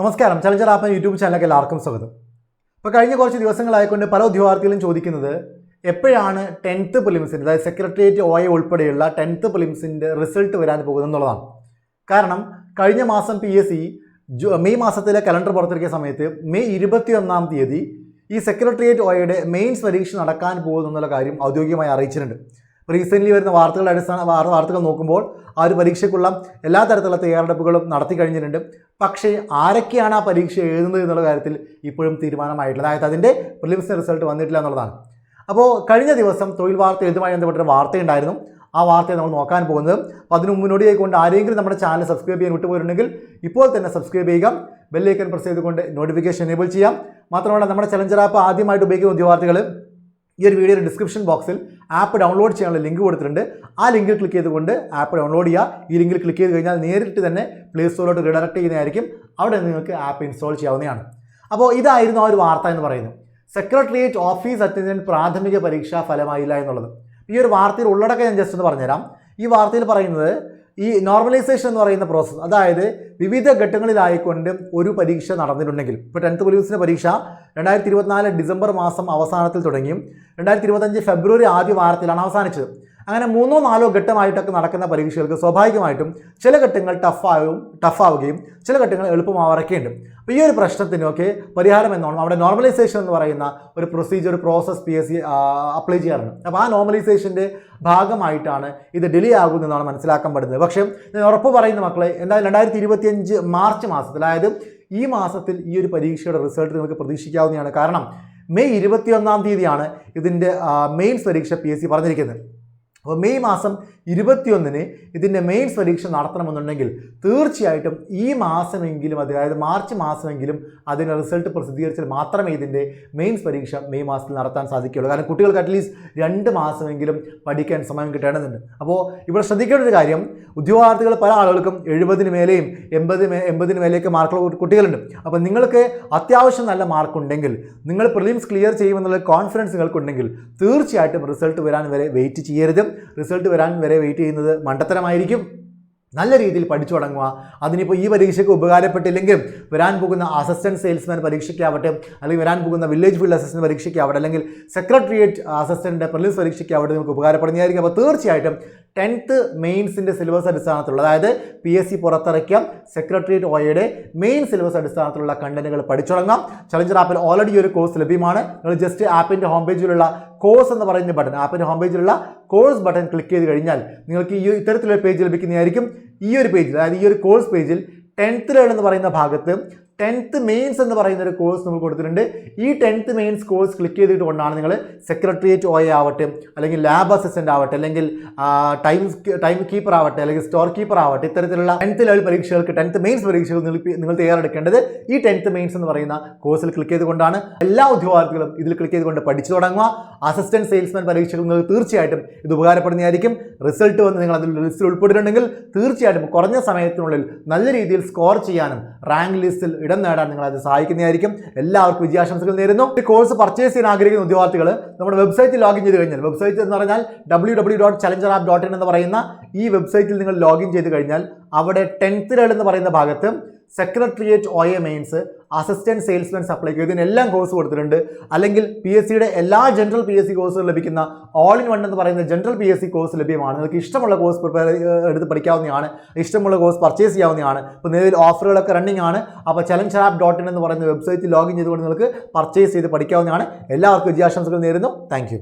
നമസ്കാരം. Challenger app YouTube ചാനലിലേക്ക് എല്ലാവർക്കും സ്വാഗതം. ഇപ്പോൾ കഴിഞ്ഞ കുറച്ച് ദിവസങ്ങളായിക്കൊണ്ട് പല ഉദ്യോഗാർത്ഥികളും ചോദിക്കുന്നത് എപ്പോഴാണ് ടെൻത്ത് പ്രിലിംസിന്റെ അതായത് സെക്രട്ടേറിയറ്റ് ഒ ഉൾപ്പെടെയുള്ള ടെൻത്ത് പ്രിലിംസിന്റെ റിസൾട്ട് വരാൻ പോകുന്നത് എന്നുള്ളതാണ്. കാരണം കഴിഞ്ഞ മാസം പി എസ് സി മെയ് മാസത്തിലെ കലണ്ടർ പുറത്തിറക്കിയ സമയത്ത് മെയ് ഇരുപത്തിയൊന്നാം തീയതി ഈ സെക്രട്ടേറിയറ്റ് ഒയുടെ മെയിൻസ് പരീക്ഷ നടക്കാൻ പോകുന്നു എന്നുള്ള കാര്യം ഔദ്യോഗികമായി അറിയിച്ചിട്ടുണ്ട്. റീസെന്റ്ലി വരുന്ന വാർത്തകളുടെ അടിസ്ഥാന വാർത്തകൾ നോക്കുമ്പോൾ ആ ഒരു പരീക്ഷയ്ക്കുള്ള എല്ലാ തരത്തിലുള്ള തയ്യാറെടുപ്പുകളും നടത്തി കഴിഞ്ഞിട്ടുണ്ട്. പക്ഷേ ആരൊക്കെയാണ് ആ പരീക്ഷ എഴുതുന്നത് എന്നുള്ള കാര്യത്തിൽ ഇപ്പോഴും തീരുമാനമായിട്ടില്ല. അതായത് അതിന്റെ പ്രിലിംസ് റിസൾട്ട് വന്നിട്ടില്ല എന്നുള്ളതാണ്. അപ്പോൾ കഴിഞ്ഞ ദിവസം തൊഴിൽ വാർത്ത എഴുതുമായി ബന്ധപ്പെട്ടൊരു വാർത്തയുണ്ടായിരുന്നു. ആ വാർത്തയെ നമ്മൾ നോക്കാൻ പോകുന്നത് അപ്പോൾ അതിന് മുന്നോടിയായി കൊണ്ട് ആരെങ്കിലും നമ്മുടെ ചാനൽ സബ്സ്ക്രൈബ് ചെയ്യാൻ വിട്ടുപോയിട്ടുണ്ടെങ്കിൽ ഇപ്പോൾ തന്നെ സബ്സ്ക്രൈബ് ചെയ്യുക. ബെല്ലൈക്കൻ പ്രസ് ചെയ്തുകൊണ്ട് നോട്ടിഫിക്കേഷൻ എനേബിൾ ചെയ്യാം മാത്രമല്ല നമ്മുടെ ചലഞ്ചർ ആപ്പ് ആദ്യമായിട്ട് ഉപയോഗിക്കുന്ന ഉദ്യോഗാർത്ഥികൾ ഈ ഒരു വീഡിയോയുടെ ഡിസ്ക്രിപ്ഷൻ ബോക്സിൽ ആപ്പ് ഡൗൺലോഡ് ചെയ്യാനുള്ള ലിങ്ക് കൊടുത്തിട്ടുണ്ട്. ആ ലിങ്കിൽ ക്ലിക്ക് ചെയ്തുകൊണ്ട് ആപ്പ് ഡൗൺലോഡ് ചെയ്യുക. ഈ ലിങ്കിൽ ക്ലിക്ക് ചെയ്ത് കഴിഞ്ഞാൽ നേരിട്ട് തന്നെ പ്ലേ സ്റ്റോറിലോട്ട് റിഡയറക്ട് ചെയ്യുന്നതായിരിക്കും. അവിടെ നിങ്ങൾക്ക് ആപ്പ് ഇൻസ്റ്റാൾ ചെയ്യാവുന്നതാണ്. അപ്പോൾ ഇതായിരുന്നു ആ ഒരു വാർത്ത എന്ന് പറയുന്നത്. സെക്രട്ടേറിയറ്റ് ഓഫീസ് അറ്റൻഡന്റ് പ്രാഥമിക പരീക്ഷാ ഫലമായില്ല എന്നുള്ളത്. ഈ ഒരു വാർത്തയിൽ ഉള്ളടക്കം ഞാൻ ജസ്റ്റ് ഒന്ന് പറഞ്ഞുതരാം. ഈ വാർത്തയിൽ പറയുന്നത് ഈ നോർമലൈസേഷൻ എന്ന് പറയുന്ന പ്രോസസ്സ് അതായത് വിവിധ ഘട്ടങ്ങളിലായിക്കൊണ്ട് ഒരു പരീക്ഷ നടന്നിട്ടുണ്ടെങ്കിൽ ഇപ്പോൾ ടെൻത്ത് പോലീസിന്റെ പരീക്ഷ രണ്ടായിരത്തി ഇരുപത്തിനാല് ഡിസംബർ മാസം അവസാനത്തിൽ തുടങ്ങിയും രണ്ടായിരത്തി ഇരുപത്തഞ്ച് ഫെബ്രുവരി ആദ്യ വാരത്തിലാണ് അവസാനിച്ചത്. അങ്ങനെ മൂന്നോ നാലോ ഘട്ടമായിട്ടൊക്കെ നടക്കുന്ന പരീക്ഷകൾക്ക് സ്വാഭാവികമായിട്ടും ചില ഘട്ടങ്ങൾ ടഫാവും ടഫാവുകയും ചില ഘട്ടങ്ങൾ എളുപ്പമാവറക്കേണ്ടും അപ്പോൾ ഈ ഒരു പ്രശ്നത്തിനൊക്കെ പരിഹാരം എന്നോണം അവിടെ നോർമലൈസേഷൻ എന്ന് പറയുന്ന ഒരു procedure process P S C apply ചെയ്യാറുണ്ട്. അപ്പോൾ ആ നോർമലൈസേഷന്റെ ഭാഗമായിട്ടാണ് ഇത് ഡിലേ ആകുന്നതെന്നാണ് മനസ്സിലാക്കാൻ പറ്റുന്നത് പക്ഷേ ഞാൻ ഉറപ്പ് പറയുന്ന മക്കളെ എന്തായാലും രണ്ടായിരത്തി ഇരുപത്തിയഞ്ച് മാർച്ച് മാസത്തിൽ അതായത് ഈ മാസത്തിൽ ഈ ഒരു പരീക്ഷയുടെ റിസൾട്ട് നിങ്ങൾക്ക് പ്രതീക്ഷിക്കാവുന്നതാണ്. കാരണം മെയ് ഇരുപത്തിയൊന്നാം തീയതിയാണ് ഇതിന്റെ മെയിൻസ് പരീക്ഷ പി എസ് സി പറഞ്ഞിരിക്കുന്നത്. അപ്പോൾ മെയ് മാസം ഇരുപത്തിയൊന്നിന് ഇതിന്റെ മെയിൻസ് പരീക്ഷ നടത്തണമെന്നുണ്ടെങ്കിൽ തീർച്ചയായിട്ടും ഈ മാസമെങ്കിലും അതായത് മാർച്ച് മാസമെങ്കിലും അതിന്റെ റിസൾട്ട് പ്രസിദ്ധീകരിച്ചാൽ മാത്രമേ ഇതിന്റെ മെയിൻസ് പരീക്ഷ മെയ് മാസത്തിൽ നടത്താൻ സാധിക്കുകയുള്ളൂ. കാരണം കുട്ടികൾക്ക് അറ്റ്ലീസ്റ്റ് രണ്ട് മാസമെങ്കിലും പഠിക്കാൻ സമയം കിട്ടേണ്ടതുണ്ട്. അപ്പോൾ ഇവിടെ ശ്രദ്ധിക്കേണ്ട ഒരു കാര്യം ഉദ്യോഗാർത്ഥികൾ പല ആളുകൾക്കും എഴുപതിന് മേലെയും എൺപത് എൺപതിന് മേലെയൊക്കെ മാർക്കുള്ള കുട്ടികളുണ്ട്. അപ്പോൾ നിങ്ങൾക്ക് അത്യാവശ്യം നല്ല മാർക്കുണ്ടെങ്കിൽ നിങ്ങൾ പ്രിലിംസ് ക്ലിയർ ചെയ്യുമെന്നുള്ള കോൺഫിഡൻസ് നിങ്ങൾക്കുണ്ടെങ്കിൽ തീർച്ചയായിട്ടും റിസൾട്ട് വരാൻ വരെ വെയിറ്റ് ചെയ്യരുത്. റിസൾട്ട് വരാൻ വരെ വെയിറ്റ് ചെയ്യുന്നത് മണ്ടത്തരമായിരിക്കും. നല്ല രീതിയിൽ പഠിച്ചു തുടങ്ങുക. അതിനിപ്പോൾ ഈ പരീക്ഷയ്ക്ക് ഉപകാരപ്പെട്ടില്ലെങ്കിലും വരാൻ പോകുന്ന അസിസ്റ്റന്റ് സെയിൽസ്മാൻ പരീക്ഷയ്ക്കാവട്ടെ അല്ലെങ്കിൽ വരാൻ പോകുന്ന വില്ലേജ് ഫീൽഡ് അസിസ്റ്റന്റ് പരീക്ഷയ്ക്കാവട്ടെ അല്ലെങ്കിൽ സെക്രട്ടേറിയറ്റ് അസിസ്റ്റന്റ് പ്രിലിംസ് പരീക്ഷയ്ക്കാവട്ടെ നിങ്ങൾക്ക് ഉപകാരപ്പെടുന്നതായിരിക്കും. അപ്പോൾ തീർച്ചയായിട്ടും ടെൻത്ത് മെയിൻസിന്റെ സിലബസ് അടിസ്ഥാനത്തിലുള്ള അതായത് പി എസ് സി പുറത്തിറക്കിയ സെക്രട്ടേറിയറ്റ് ഒയുടെ മെയിൻ സിലബസ് അടിസ്ഥാനത്തിലുള്ള കണ്ടന്റുകൾ പഠിച്ചു തുടങ്ങാം. ചലഞ്ചർ ആപ്പിൽ ഓൾറെഡി ഒരു കോഴ്സ് ലഭ്യമാണ്. നിങ്ങൾ ജസ്റ്റ് ആപ്പിന്റെ ഹോം പേജിലുള്ള കോഴ്സ് എന്ന് പറയുന്ന ബട്ടൺ ആപ്പിന്റെ ഹോം പേജിലുള്ള കോഴ്സ് ബട്ടൺ ക്ലിക്ക് ചെയ്ത് കഴിഞ്ഞാൽ നിങ്ങൾക്ക് ഈ ഇത്തരത്തിലൊരു പേജ് ലഭിക്കുന്നതായിരിക്കും. ഈ ഒരു പേജിൽ അതായത് ഈ ഒരു കോഴ്സ് പേജിൽ ടെൻത്ത് ലേൺ എന്ന് പറയുന്ന ഭാഗത്ത് ടെൻത്ത് മെയിൻസ് എന്ന് പറയുന്ന ഒരു കോഴ്സ് നമ്മൾ കൊടുത്തിട്ടുണ്ട്. ഈ ടെൻത്ത് മെയിൻസ് കോഴ്സ് ക്ലിക്ക് ചെയ്തിട്ട് കൊണ്ടാണ് നിങ്ങൾ സെക്രട്ടേറിയറ്റ് ഒ ആവട്ടെ അല്ലെങ്കിൽ ലാബ് അസിസ്റ്റന്റ് ആവട്ടെ അല്ലെങ്കിൽ ടൈം ടൈം കീപ്പർ ആവട്ടെ അല്ലെങ്കിൽ സ്റ്റോർ കീപ്പർ ആവട്ടെ ഇത്തരത്തിലുള്ള ടെൻത്ത് ലെവൽ പരീക്ഷകൾക്ക് ടെൻത്ത് മെയിൻസ് പരീക്ഷകൾ നിങ്ങൾ തയ്യാറെടുക്കേണ്ടത് ഈ ടെൻത്ത് മെയിൻസ് എന്ന് പറയുന്ന കോഴ്സിൽ ക്ലിക്ക് ചെയ്തുകൊണ്ടാണ്. എല്ലാ ഉദ്യോഗാർത്ഥികളും ഇതിൽ ക്ലിക്ക് ചെയ്തുകൊണ്ട് പഠിച്ചു തുടങ്ങുക. അസിസ്റ്റന്റ് സെയിൽസ്മാൻ പരീക്ഷകൾ നിങ്ങൾ തീർച്ചയായിട്ടും ഇത് ഉപകാരപ്പെടുന്നതായിരിക്കും. റിസൾട്ട് വന്ന് നിങ്ങൾ അതിൽ ലിസ്റ്റിൽ ഉൾപ്പെട്ടിട്ടുണ്ടെങ്കിൽ തീർച്ചയായിട്ടും കുറഞ്ഞ സമയത്തിനുള്ളിൽ നല്ല രീതിയിൽ സ്കോർ ചെയ്യാനും റാങ്ക് ലിസ്റ്റിൽ ഇടം നേടാൻ നിങ്ങൾ അത് സഹായിക്കുന്നതായിരിക്കും. എല്ലാവർക്കും വിജയാശംസകൾ നേരുന്നു. ഈ കോഴ്സ് പർച്ചേസ് ചെയ്യാൻ ആഗ്രഹിക്കുന്ന ഉദ്യോഗാർത്ഥികൾ നമ്മുടെ വെബ്സൈറ്റിൽ ലോഗിൻ ചെയ്ത് കഴിഞ്ഞാൽ വെബ്സൈറ്റ് എന്ന് പറഞ്ഞാൽ W W dot challenger app dot in എന്ന് പറയുന്ന ഈ വെബ്സൈറ്റിൽ നിങ്ങൾ ലോഗിൻ ചെയ്ത് കഴിഞ്ഞാൽ അവിടെ ടെൻത്ത് ലേഡ് എന്ന് പറയുന്ന ഭാഗത്ത് secretariat O A mains assistant salesman സപ്ലൈക്ക് ഇതിനെല്ലാം കോഴ്സ് കൊടുത്തിട്ടുണ്ട്. അല്ലെങ്കിൽ പി എസ് സിയുടെ എല്ലാ ജനറൽ പി എസ് സി കോഴ്സുകൾ ലഭിക്കുന്ന ഓൾ ഇൻ വൺ എന്ന് പറയുന്ന general P S C course ലഭ്യമാണ്. നിങ്ങൾക്ക് ഇഷ്ടമുള്ള കോഴ്സ് പ്രിപ്പയർ എടുത്ത് പഠിക്കാവുന്നതാണ്. ഇഷ്ടമുള്ള കോഴ്സ് പർച്ചേസ് ചെയ്യാവുന്നതാണ്. ഇപ്പോൾ നിലവിൽ ഓഫറുകളൊക്കെ റണ്ണിങ് ആണ്. അപ്പോൾ ചലഞ്ച് ആപ്പ് ഡോട്ട് ഇൻ എന്ന് പറയുന്ന വെബ്സൈറ്റ് ലോഗിൻ ചെയ്തുകൊണ്ട് നിങ്ങൾക്ക് പർച്ചേസ് ചെയ്ത് പഠിക്കാവുന്നതാണ്. എല്ലാവർക്കും വിജയാശംസകൾ നേരുന്നു. താങ്ക്